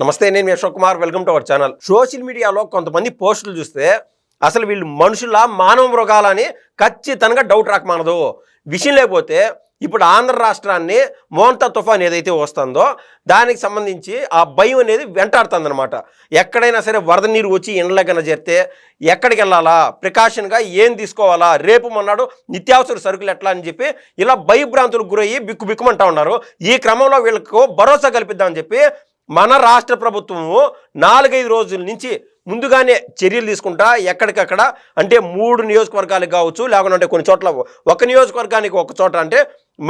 నమస్తే నేను Ashok Kumar. Welcome to our channel. Social మీడియాలో కొంతమంది పోస్టులు చూస్తే అసలు వీళ్ళు మనుషుల మానవ మృగాలని ఖచ్చితంగా డౌట్ రాకమానదు. విషయం లేకపోతే ఇప్పుడు ఆంధ్ర రాష్ట్రాన్ని మోంతా తుఫాన్ ఏదైతే వస్తుందో దానికి సంబంధించి ఆ భయం అనేది వెంటాడుతుందన్నమాట. ఎక్కడైనా సరే వరద నీరు వచ్చి ఇండ్లకన్నా చేరితే ఎక్కడికి వెళ్ళాలా? ప్రికాషన్గా ఏం తీసుకోవాలా? రేపు మొన్నాడు నిత్యావసర సరుకులు ఎట్లా అని చెప్పి ఇలా భయభ్రాంతులకు గురయ్యి బిక్కు బిక్కుమంటా ఉన్నారు. ఈ క్రమంలో వీళ్ళకు భరోసా కల్పిద్దామని చెప్పి మన రాష్ట్ర ప్రభుత్వము నాలుగైదు రోజుల నుంచి ముందుగానే చర్యలు తీసుకుంటా ఎక్కడికక్కడ అంటే మూడు నియోజకవర్గాలకు కావచ్చు లేకుంటే కొన్ని చోట్ల ఒక నియోజకవర్గానికి ఒక చోట అంటే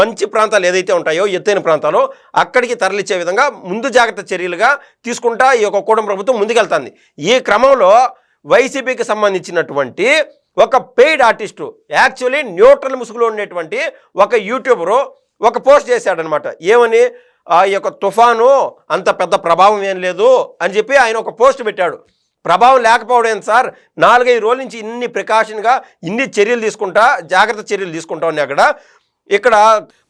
మంచి ప్రాంతాలు ఏదైతే ఉంటాయో ఎత్తైన ప్రాంతాలు అక్కడికి తరలిచ్చే విధంగా ముందు జాగ్రత్త చర్యలుగా తీసుకుంటా ఈ యొక్క కూటమి ప్రభుత్వం ముందుకెళ్తుంది. ఈ క్రమంలో వైసీపీకి సంబంధించినటువంటి ఒక పెయిడ్ ఆర్టిస్టు యాక్చువల్లీ న్యూట్రల్ ముసుగులో ఉండేటువంటి ఒక యూట్యూబరు ఒక పోస్ట్ చేశాడనమాట. ఏమని? ఆ యొక్క తుఫాను అంత పెద్ద ప్రభావం ఏం లేదు అని చెప్పి ఆయన ఒక పోస్ట్ పెట్టాడు. ప్రభావం లేకపోవడం సార్? నాలుగైదు రోజుల నుంచి ఇన్ని ప్రికాషన్గా ఇన్ని చర్యలు తీసుకుంటా జాగ్రత్త చర్యలు తీసుకుంటా ఉన్నాయి అక్కడ ఇక్కడ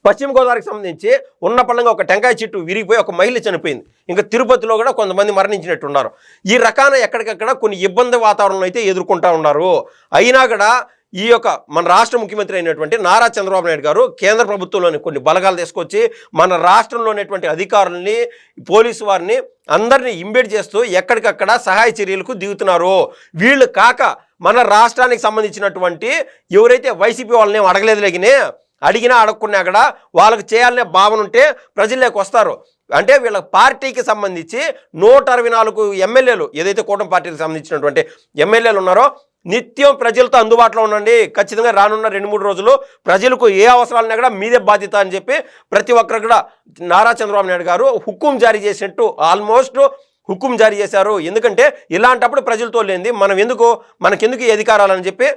పశ్చిమ గోదావరికి సంబంధించి ఉన్న పళ్ళంగా ఒక టెంకాయ చెట్టు విరిగిపోయి ఒక మహిళ చనిపోయింది. ఇంకా తిరుపతిలో కూడా కొంతమంది మరణించినట్టు ఉన్నారు ఈ రకాన ఎక్కడికక్కడ కొన్ని ఇబ్బంది వాతావరణం అయితే ఎదుర్కొంటూ ఉన్నారు. అయినా కూడా ఈ యొక్క మన రాష్ట్ర ముఖ్యమంత్రి అయినటువంటి నారా చంద్రబాబు నాయుడు గారు కేంద్ర ప్రభుత్వంలోని కొన్ని బలగాలు తీసుకొచ్చి మన రాష్ట్రంలో ఉన్నటువంటి అధికారుల్ని పోలీసు వారిని అందరినీ ఇంబెడ్ చేస్తూ ఎక్కడికక్కడ సహాయ చర్యలకు దిగుతున్నారు. వీళ్ళు కాక మన రాష్ట్రానికి సంబంధించినటువంటి ఎవరైతే వైసీపీ వాళ్ళని అడగలేదు లేగినే అడిగినా అడగకున్నా కూడా వాళ్ళకి చేయాలనే భావన ఉంటే ప్రజల్లోకి వస్తారు. అంటే వీళ్ళ పార్టీకి సంబంధించి నూట అరవై నాలుగు ఎమ్మెల్యేలు ఏదైతే కూటమి పార్టీకి సంబంధించినటువంటి ఎమ్మెల్యేలు ఉన్నారో నిత్యం ప్రజలతో అందుబాటులో ఉండండి. ఖచ్చితంగా రానున్న రెండు మూడు రోజులు ప్రజలకు ఏ అవసరాలన్నా కూడా మీదే బాధ్యత అని చెప్పి ప్రతి ఒక్కరు కూడా నారా చంద్రబాబు నాయుడు గారు హుకుం జారీ చేసినట్టు ఆల్మోస్ట్ హుకుం జారీ చేశారు. ఎందుకంటే ఇలాంటప్పుడు ప్రజలతో లేనిది మనం ఎందుకు మనకెందుకు ఈ అధికారాలని చెప్పి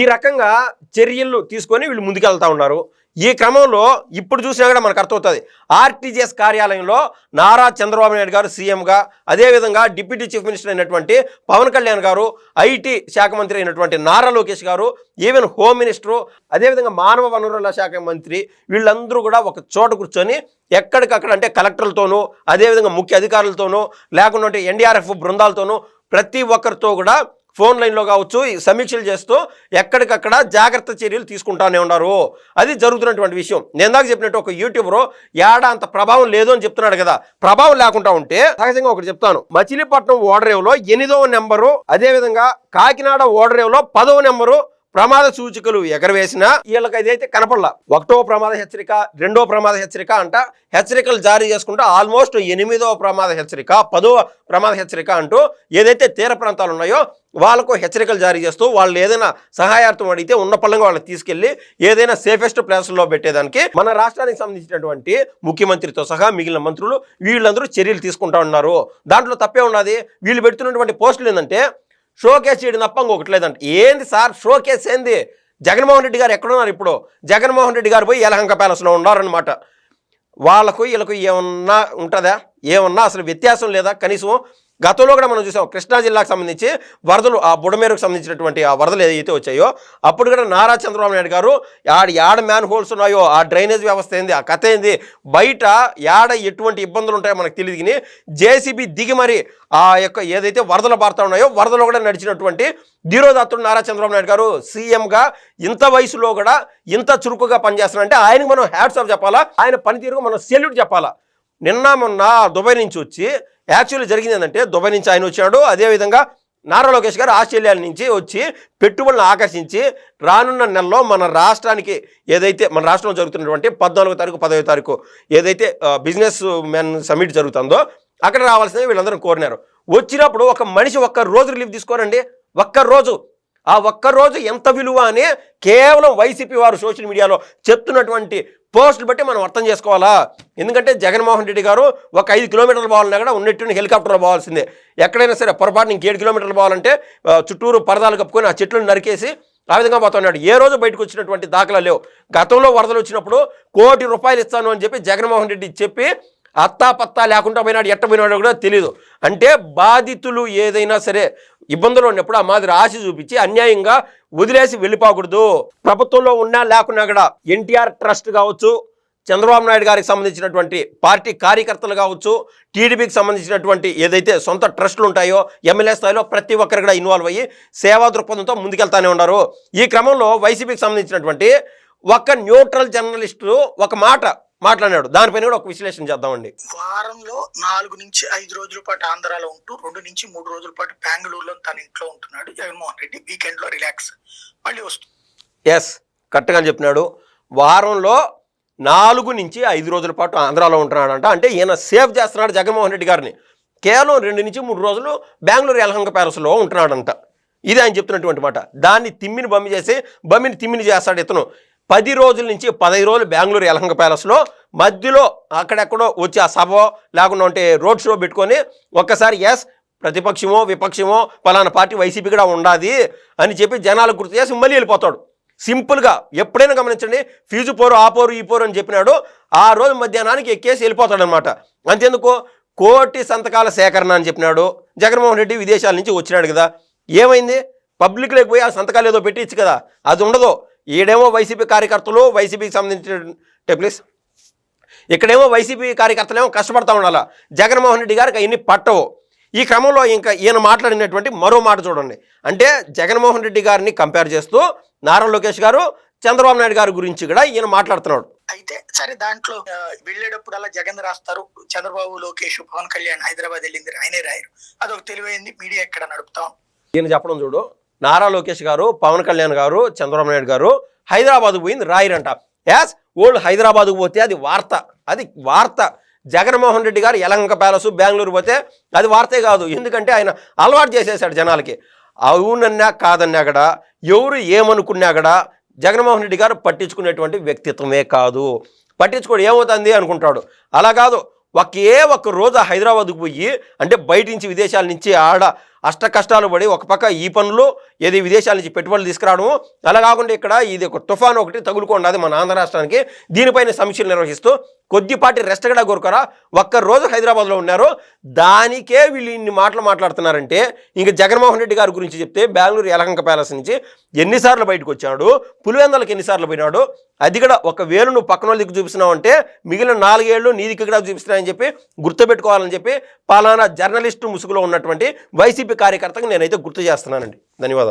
ఈ రకంగా చర్యలు తీసుకొని వీళ్ళు ముందుకెళ్తా ఉన్నారు. ఈ క్రమంలో ఇప్పుడు చూసినా కూడా మనకు అర్థమవుతుంది. ఆర్టీజీఎస్ కార్యాలయంలో నారా చంద్రబాబు నాయుడు గారు సీఎంగా అదేవిధంగా డిప్యూటీ చీఫ్ మినిస్టర్ అయినటువంటి పవన్ కళ్యాణ్ గారు ఐటీ శాఖ మంత్రి అయినటువంటి నారా లోకేష్ గారు ఈవెన్ హోమ్ మినిస్టరు అదేవిధంగా మానవ వనరుల శాఖ మంత్రి వీళ్ళందరూ కూడా ఒక చోట కూర్చొని ఎక్కడికక్కడ అంటే కలెక్టర్లతోనూ అదేవిధంగా ముఖ్య అధికారులతోనూ లేకుండా ఎన్డీఆర్ఎఫ్ బృందాలతోనూ ప్రతి ఒక్కరితో కూడా ఫోన్ లైన్లో కావచ్చు సమీక్షలు చేస్తూ ఎక్కడికక్కడ జాగ్రత్త చర్యలు తీసుకుంటానే ఉన్నారు. అది జరుగుతున్నటువంటి విషయం. నేను దాకా చెప్పినట్టు ఒక యూట్యూబరు ఏడా అంత ప్రభావం లేదు అని చెప్తున్నాడు కదా. ప్రభావం లేకుండా ఉంటే సహజంగా ఒకటి చెప్తాను. మచిలీపట్నం ఓడరేవులో ఎనిమిదవ నెంబరు అదేవిధంగా కాకినాడ ఓడరేవులో పదవ నెంబరు ప్రమాద సూచికలు ఎగరవేసిన వీళ్ళకి అదైతే కనపడలా. ఒకటో ప్రమాద హెచ్చరిక రెండో ప్రమాద హెచ్చరిక అంట. హెచ్చరికలు జారీ చేసుకుంటూ ఆల్మోస్ట్ ఎనిమిదో ప్రమాద హెచ్చరిక పదో ప్రమాద హెచ్చరిక అంటూ ఏదైతే తీర ప్రాంతాలు ఉన్నాయో వాళ్ళకు హెచ్చరికలు జారీ చేస్తూ వాళ్ళు ఏదైనా సహాయార్థం అడిగితే ఉన్న పళ్ళంగా వాళ్ళకి తీసుకెళ్ళి ఏదైనా సేఫెస్ట్ ప్లేస్లో పెట్టేదానికి మన రాష్ట్రానికి సంబంధించినటువంటి ముఖ్యమంత్రితో సహా మిగిలిన మంత్రులు వీళ్ళందరూ చర్యలు తీసుకుంటా ఉన్నారు. దాంట్లో తప్పే ఉన్నది. వీళ్ళు పెడుతున్నటువంటి పోస్టులు ఏంటంటే షోకేస్ చేయడం తప్ప ఇంకొకటి లేదంట. ఏంది సార్? షోకేస్ ఏంది? జగన్మోహన్ రెడ్డి గారు ఎక్కడున్నారు ఇప్పుడు? జగన్మోహన్ రెడ్డి గారు పోయి యలహంక ప్యాలెస్లో ఉన్నారనమాట వాళ్ళకు వీళ్ళకు ఏమన్నా ఉంటుందా? ఏమన్నా అసలు వ్యత్యాసం లేదా? కనీసం గతంలో కూడా మనం చూసాం కృష్ణా జిల్లాకు సంబంధించి వరదలు ఆ బుడమేరుకు సంబంధించినటువంటి ఆ వరదలు ఏదైతే వచ్చాయో అప్పుడు కూడా నారా చంద్రబాబు నాయుడు గారు ఆడ యాడ మ్యాన్ హోల్స్ ఉన్నాయో ఆ డ్రైనేజ్ వ్యవస్థ ఏంది ఆ కథ ఏంది బయట యాడ ఎటువంటి ఇబ్బందులు ఉంటాయో మనకు తెలియదు కానీ జేసీబీ దిగి మరి ఆ యొక్క ఏదైతే వరదలు పారుతా ఉన్నాయో వరదలు కూడా నడిచినటువంటి ధీరోదత్తుడు నారా చంద్రబాబు నాయుడు గారు సీఎంగా ఇంత వయసులో కూడా ఇంత చురుకుగా పనిచేస్తున్నారంటే ఆయనకు మనం హ్యాట్స్ ఆఫ్ చెప్పాలా? ఆయన పనితీరుకు మనం సెల్యూట్ చెప్పాలా? నిన్న మొన్న దుబాయ్ నుంచి వచ్చి యాక్చువల్లీ జరిగింది ఏంటంటే దుబాయ్ నుంచి ఆయన వచ్చాడు. అదేవిధంగా నారా లోకేష్ గారు ఆస్ట్రేలియా నుంచి వచ్చి పెట్టుబడులను ఆకర్షించి రానున్న నెలలో మన రాష్ట్రానికి ఏదైతే మన రాష్ట్రంలో జరుగుతున్నటువంటి పద్నాలుగో తారీఖు పదవ తారీఖు ఏదైతే బిజినెస్ మెన్ సమిట్ జరుగుతుందో అక్కడ రావాల్సింది వీళ్ళందరూ కోరినారు. వచ్చినప్పుడు ఒక మనిషి ఒక్క రోజు రిలీఫ్ తీసుకోరండి. ఒక్క రోజు ఆ ఒక్క రోజు ఎంత విలువ అని కేవలం వైసీపీ వారు సోషల్ మీడియాలో చెప్తున్నటువంటి పోస్టులు బట్టి మనం అర్థం చేసుకోవాలా? ఎందుకంటే జగన్మోహన్ రెడ్డి గారు ఒక ఐదు కిలోమీటర్లు పోవాలన్నా కూడా ఉన్నట్టు హెలికాప్టర్లో పోవాల్సిందే ఎక్కడైనా సరే పొరపాటు ఇంకేడు కిలోమీటర్లు పోవాలంటే చుట్టూరు పరదాలు కప్పుకొని ఆ చెట్లను నరికేసి ఆ విధంగా పోతున్నాడు. ఏ రోజు బయటకు వచ్చినటువంటి దాఖలా లేవు. గతంలో వరదలు వచ్చినప్పుడు కోటి రూపాయలు ఇస్తాను అని చెప్పి జగన్మోహన్ రెడ్డి చెప్పి అత్తా పత్తా లేకుండా పోయినాడు ఎట్ట పోయినాడో కూడా తెలియదు అంటే బాధితులు ఏదైనా సరే ఇబ్బందులు ఉన్నప్పుడు ఆ మాదిరి ఆశ చూపించి అన్యాయంగా వదిలేసి వెళ్ళిపోకూడదు. ప్రభుత్వంలో ఉన్నా లేకున్నా కూడా ఎన్టీఆర్ ట్రస్ట్ కావచ్చు చంద్రబాబు నాయుడు గారికి సంబంధించినటువంటి పార్టీ కార్యకర్తలు కావచ్చు టీడీపీకి సంబంధించినటువంటి ఏదైతే సొంత ట్రస్టులు ఉంటాయో ఎమ్మెల్యే స్థాయిలో ప్రతి ఒక్కరు కూడా ఇన్వాల్వ్ అయ్యి సేవా దృక్పథంతో ముందుకెళ్తానే ఉన్నారు. ఈ క్రమంలో వైసీపీకి సంబంధించినటువంటి ఒక న్యూట్రల్ జర్నలిస్టు ఒక మాట మాట్లాడాడు దానిపైన కూడా ఒక విశ్లేషణ చేద్దామండి. వారంలో నాలుగు నుంచి ఐదు రోజుల పాటు ఆంధ్రాలో ఉంటూ రెండు నుంచి మూడు రోజుల పాటు బెంగళూరులో తన ఇంట్లో ఉంటున్నాడు జగన్మోహన్ రెడ్డి. వీకెండ్లో రిలాక్స్ మళ్ళీ వస్తుంది ఎస్ కరెక్ట్గా చెప్పినాడు. వారంలో నాలుగు నుంచి ఐదు రోజుల పాటు ఆంధ్రాలో ఉంటున్నాడంట. అంటే ఈయన సేవ్ చేస్తున్నాడు జగన్మోహన్ రెడ్డి గారిని. కేవలం రెండు నుంచి మూడు రోజులు బెంగళూరు యలహంక ప్యాలెస్లో ఉంటున్నాడంట. ఇది ఆయన చెప్తున్నటువంటి మాట. దాన్ని తిమ్మిని బమ్మి చేసి బమ్మిని తిమ్మిని చేస్తాడు ఇతను. పది రోజుల నుంచి పదహైదు రోజులు బెంగళూరు యలహంక ప్యాలెస్లో మధ్యలో అక్కడెక్కడో వచ్చి ఆ సభ లేకుండా ఉంటే రోడ్ షో పెట్టుకొని ఒక్కసారి ఎస్ ప్రతిపక్షమో విపక్షమో పలానా పార్టీ వైసీపీ కూడా ఉండాది అని చెప్పి జనాలకు గుర్తు చేసి మళ్ళీ వెళ్ళిపోతాడు. సింపుల్గా ఎప్పుడైనా గమనించండి ఫీజు పోరు ఆ పోరు ఈ పోరు అని చెప్పినాడు ఆ రోజు మధ్యాహ్నానికి ఎక్కేసి వెళ్ళిపోతాడనమాట అంతేందుకు? కోటి సంతకాల సేకరణ అని చెప్పినాడు. జగన్మోహన్ రెడ్డి విదేశాల నుంచి వచ్చినాడు కదా. ఏమైంది? పబ్లిక్లోకి పోయి ఆ సంతకాలు ఏదో పెట్టించు కదా. అది ఉండదు. ఈడేమో వైసీపీ కార్యకర్తలు వైసీపీకి సంబంధించిన ప్లీజ్. ఇక్కడేమో వైసీపీ కార్యకర్తలేమో కష్టపడతా ఉండాలా. జగన్మోహన్ రెడ్డి గారికి అవన్నీ పట్టవు. ఈ క్రమంలో ఇంకా ఈయన మాట్లాడినటువంటి మరో మాట చూడండి. అంటే జగన్మోహన్ రెడ్డి గారిని కంపేర్ చేస్తూ నారా లోకేష్ గారు చంద్రబాబు నాయుడు గారి గురించి కూడా ఈయన మాట్లాడుతున్నాడు. అయితే సరే దాంట్లో వెళ్ళేటప్పుడు అలా జగన్ రాస్తారు. చంద్రబాబు లోకేష్ పవన్ కళ్యాణ్ హైదరాబాద్ వెళ్ళింది ఆయనే రాయరు. అదొక తెలివైంది. మీడియా ఎక్కడ నడుపుతాం? ఈయన చెప్పడం చూడు. నారా లోకేష్ గారు పవన్ కళ్యాణ్ గారు చంద్రబాబు నాయుడు గారు హైదరాబాద్ పోయింది రాయరంట. యాస్ ఓల్డ్ హైదరాబాద్కు పోతే అది వార్త. అది వార్త. జగన్మోహన్ రెడ్డి గారు యలంక ప్యాలెస్ బెంగళూరు పోతే అది వార్తే కాదు. ఎందుకంటే ఆయన అలవాటు చేసేసాడు జనాలకి. అవునన్నా కాదన్నా కూడా ఎవరు ఏమనుకున్నా కూడా జగన్మోహన్ రెడ్డి గారు పట్టించుకునేటువంటి వ్యక్తిత్వమే కాదు. పట్టించుకోడు ఏమవుతుంది అనుకుంటాడు. అలా కాదు ఒకే ఒక్క రోజు హైదరాబాద్కు పోయి అంటే బయట నుంచి విదేశాల నుంచి ఆడ అష్ట కష్టాలు పడి ఒక పక్క ఈ పనులు ఏది విదేశాల నుంచి పెట్టుబడులు తీసుకురావడము. అలా కాకుండా ఇక్కడ ఇది ఒక తుఫాన్ ఒకటి తగులుకున్నది మన ఆంధ్ర రాష్ట్రానికి. దీనిపైన సమీక్షలు నిర్వహిస్తూ కొద్దిపాటి రెస్ట్ కూడా కోరుకోరా. ఒక్క రోజు హైదరాబాద్లో ఉన్నారు. దానికే వీళ్ళు ఇన్ని మాటలు మాట్లాడుతున్నారంటే ఇంక జగన్మోహన్ రెడ్డి గారి గురించి చెప్తే బెంగళూరు యలహంక ప్యాలెస్ నుంచి ఎన్నిసార్లు బయటకు వచ్చాడు? పులివెందలకు ఎన్నిసార్లు పోయినాడు? అది కూడా ఒక వేలు నువ్వు పక్కన వాళ్ళ దిక్కు చూపిస్తున్నావు అంటే మిగిలిన నాలుగేళ్ళు నీ దిక్కు కూడా చూపిస్తున్నాయని చెప్పి గుర్తుపెట్టుకోవాలని చెప్పి పలానా జర్నలిస్టు ముసుగులో ఉన్నటువంటి వైసీపీ కార్యకర్తకు నేనైతే గుర్తు చేస్తున్నానండి. ధన్యవాదాలు.